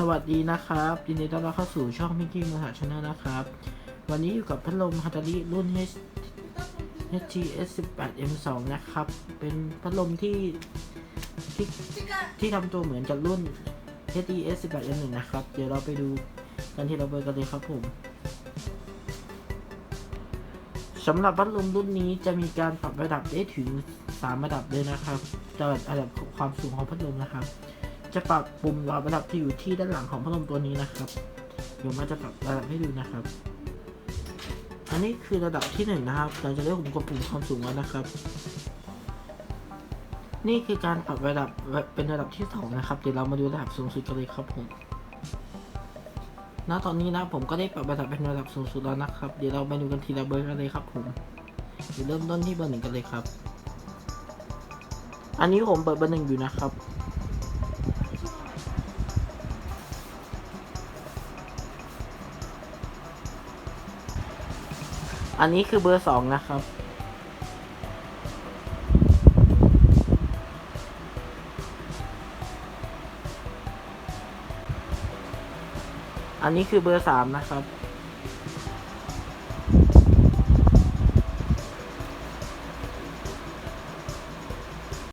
สวัสดีนะครับยินดีต้อนรับเข้าสู่ช่องมิกกี้มหาชนะนะครับ วันนี้อยู่กับพัดลมฮัตาริรุ่น H HTS 18 M2 นะครับ เป็นพัดลมที่ที่ที่ทำตัวเหมือนกับรุ่น HTS 18 M1 นะครับ เดี๋ยวเราไปดูกันที่เราเบอร์กันเลยครับผมสำหรับพัดลมรุ่นนี้จะมีการปรับระดับได้ถึง 3 ระดับเลยนะครับจะระดับความสูงของพัดลมนะครับ จะปรับปุ่มรอบระดับที่อยู่ที่ด้านหลังของพัดลมตัวนี้นะครับเดี๋ยวมาจะปรับระดับให้ดูนะครับ อันนี้คือระดับที่หนึ่งนะครับหลังจากที่ผมกดปุ่มความสูงแล้วนะครับ นี่คือการปรับระดับเป็นระดับที่สองนะครับเดี๋ยวเรามาดูระดับสูงสุดกันเลยครับผมณตอนนี้นะผมก็ได้ปรับระดับเป็นระดับสูงสุดแล้วนะครับ เดี๋ยวเราไปดูกันทีละเบอร์กันเลยครับผมเดี๋ยวเริ่มต้นที่เบอร์หนึ่งกันเลยครับ อันนี้ผมเปิดเบอร์หนึ่งอยู่นะครับ อันนี้คือเบอร์สองนะครับ อันนี้คือเบอร์สามนะครับ